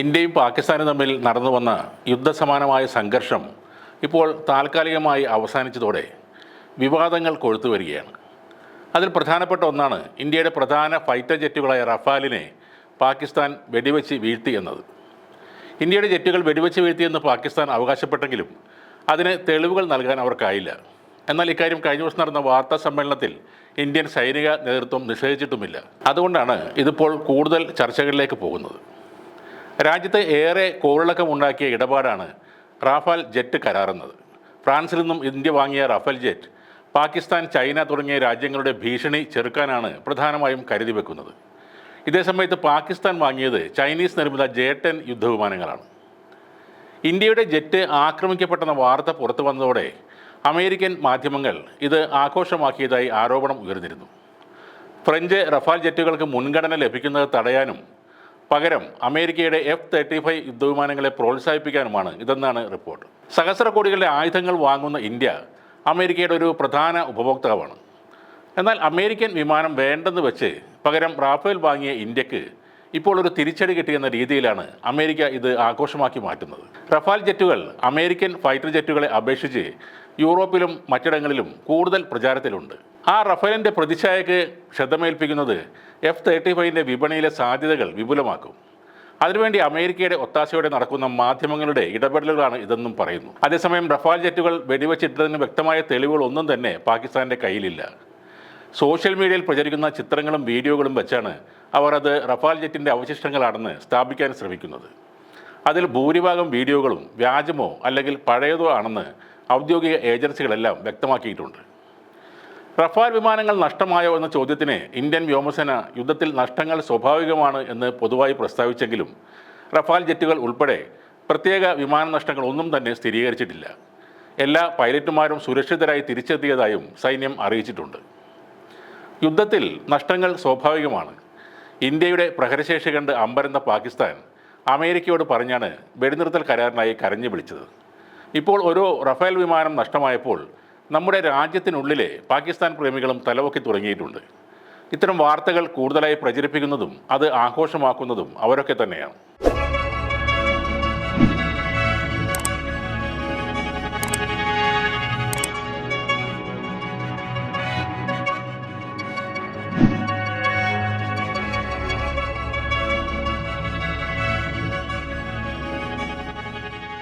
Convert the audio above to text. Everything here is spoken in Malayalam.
ഇന്ത്യയും പാകിസ്ഥാനും തമ്മിൽ നടന്നു വന്ന യുദ്ധസമാനമായ സംഘർഷം ഇപ്പോൾ താൽക്കാലികമായി അവസാനിച്ചതോടെ വിവാദങ്ങൾ കൊഴുത്തു വരികയാണ്. അതിൽ പ്രധാനപ്പെട്ട ഒന്നാണ് ഇന്ത്യയുടെ പ്രധാന ഫൈറ്റർ ജെറ്റുകളായ റഫാലിനെ പാകിസ്ഥാൻ വെടിവെച്ച് വീഴ്ത്തി എന്നത്. ഇന്ത്യയുടെ ജെറ്റുകൾ വെടിവെച്ച് വീഴ്ത്തിയെന്ന് പാകിസ്ഥാൻ അവകാശപ്പെട്ടെങ്കിലും അതിന് തെളിവുകൾ നൽകാൻ അവർക്കായില്ല. എന്നാൽ ഇക്കാര്യം കഴിഞ്ഞ ദിവസം നടന്ന വാർത്താ സമ്മേളനത്തിൽ ഇന്ത്യൻ സൈനിക നേതൃത്വം നിഷേധിച്ചിട്ടുമില്ല. അതുകൊണ്ടാണ് ഇതിപ്പോൾ കൂടുതൽ ചർച്ചകളിലേക്ക് പോകുന്നത്. രാജ്യത്ത് ഏറെ കോളിളക്കമുണ്ടാക്കിയ ഇടപാടാണ് റാഫാൽ ജെറ്റ് കരാറെന്നത്. ഫ്രാൻസിൽ നിന്നും ഇന്ത്യ വാങ്ങിയ റാഫേൽ ജെറ്റ് പാകിസ്ഥാൻ ചൈന തുടങ്ങിയ രാജ്യങ്ങളുടെ ഭീഷണി ചെറുക്കാനാണ് പ്രധാനമായും കരുതി വെക്കുന്നത്. ഇതേ സമയത്ത് പാകിസ്ഥാൻ വാങ്ങിയത് ചൈനീസ് നിർമ്മിത ജെ ടെൻ യുദ്ധവിമാനങ്ങളാണ്. ഇന്ത്യയുടെ ജെറ്റ് ആക്രമിക്കപ്പെട്ടെന്ന വാർത്ത പുറത്തു വന്നതോടെ അമേരിക്കൻ മാധ്യമങ്ങൾ ഇത് ആഘോഷമാക്കിയതായി ആരോപണം ഉയർന്നിരുന്നു. ഫ്രഞ്ച് റഫാൽ ജെറ്റുകൾക്ക് മുൻഗണന ലഭിക്കുന്നത് തടയാനും പകരം അമേരിക്കയുടെ എഫ് തേർട്ടി ഫൈവ് യുദ്ധവിമാനങ്ങളെ പ്രോത്സാഹിപ്പിക്കാനുമാണ് ഇതെന്നാണ് റിപ്പോർട്ട്. സഹസ്ര കോടികളുടെ ആയുധങ്ങൾ വാങ്ങുന്ന ഇന്ത്യ അമേരിക്കയുടെ ഒരു പ്രധാന ഉപഭോക്താവാണ്. എന്നാൽ അമേരിക്കൻ വിമാനം വേണ്ടെന്ന് വെച്ച് പകരം റാഫേൽ വാങ്ങിയ ഇന്ത്യയ്ക്ക് ഇപ്പോൾ ഒരു തിരിച്ചടി കിട്ടിയെന്ന രീതിയിലാണ് അമേരിക്ക ഇത് ആഘോഷമാക്കി മാറ്റുന്നത്. റഫാൽ ജെറ്റുകൾ അമേരിക്കൻ ഫൈറ്റർ ജെറ്റുകളെ അപേക്ഷിച്ച് യൂറോപ്പിലും മറ്റിടങ്ങളിലും കൂടുതൽ പ്രചാരത്തിലുണ്ട്. ആ റഫേലിന്റെ പ്രതിച്ഛായക്ക് ശ്രദ്ധമേൽപ്പിക്കുന്നത് എഫ് തേർട്ടി ഫൈവിന്റെ വിപണിയിലെ സാധ്യതകൾ വിപുലമാക്കും. അതിനുവേണ്ടി അമേരിക്കയുടെ ഒത്താശയോടെ നടക്കുന്ന മാധ്യമങ്ങളുടെ ഇടപെടലുകളാണ് ഇതെന്നും പറയുന്നു. അതേസമയം റഫാൽ ജെറ്റുകൾ വെടിവെച്ചിട്ടതിന് വ്യക്തമായ തെളിവുകളൊന്നും തന്നെ പാകിസ്ഥാന്റെ കയ്യിലില്ല. സോഷ്യൽ മീഡിയയിൽ പ്രചരിക്കുന്ന ചിത്രങ്ങളും വീഡിയോകളും വെച്ചാണ് അവർ അത് റഫാൽ ജെറ്റിന്റെ അവശിഷ്ടങ്ങളാണെന്ന് സ്ഥാപിക്കാൻ ശ്രമിക്കുന്നത്. അതിൽ ഭൂരിഭാഗം വീഡിയോകളും വ്യാജമോ അല്ലെങ്കിൽ പഴയതോ ആണെന്ന് ഔദ്യോഗിക ഏജൻസികളെല്ലാം വ്യക്തമാക്കിയിട്ടുണ്ട്. റഫാൽ വിമാനങ്ങൾ നഷ്ടമായോ എന്ന ചോദ്യത്തിന് ഇന്ത്യൻ വ്യോമസേന യുദ്ധത്തിൽ നഷ്ടങ്ങൾ സ്വാഭാവികമാണ് എന്ന് പൊതുവായി പ്രസ്താവിച്ചെങ്കിലും റഫാൽ ജെറ്റുകൾ ഉൾപ്പെടെ പ്രത്യേക വിമാന നഷ്ടങ്ങൾ ഒന്നും തന്നെ സ്ഥിരീകരിച്ചിട്ടില്ല. എല്ലാ പൈലറ്റുമാരും സുരക്ഷിതരായി തിരിച്ചെത്തിയതായും സൈന്യം അറിയിച്ചിട്ടുണ്ട്. യുദ്ധത്തിൽ നഷ്ടങ്ങൾ സ്വാഭാവികമാണ്. ഇന്ത്യയുടെ പ്രഹരശേഷി കണ്ട് അമ്പരന്ന പാകിസ്ഥാൻ അമേരിക്കയോട് പറഞ്ഞാണ് വെടിനിർത്തൽ കരാറിനായി കരഞ്ഞു വിളിച്ചത്. ഇപ്പോൾ ഒരു റഫേൽ വിമാനം നഷ്ടമായപ്പോൾ നമ്മുടെ രാജ്യത്തിനുള്ളിലെ പാകിസ്ഥാൻ പ്രേമികളും തലവൊക്കി തുടങ്ങിയിട്ടുണ്ട്. ഇത്തരം വാർത്തകൾ കൂടുതലായി പ്രചരിപ്പിക്കുന്നതും അത് ആഘോഷമാക്കുന്നതും അവരൊക്കെ തന്നെയാണ്.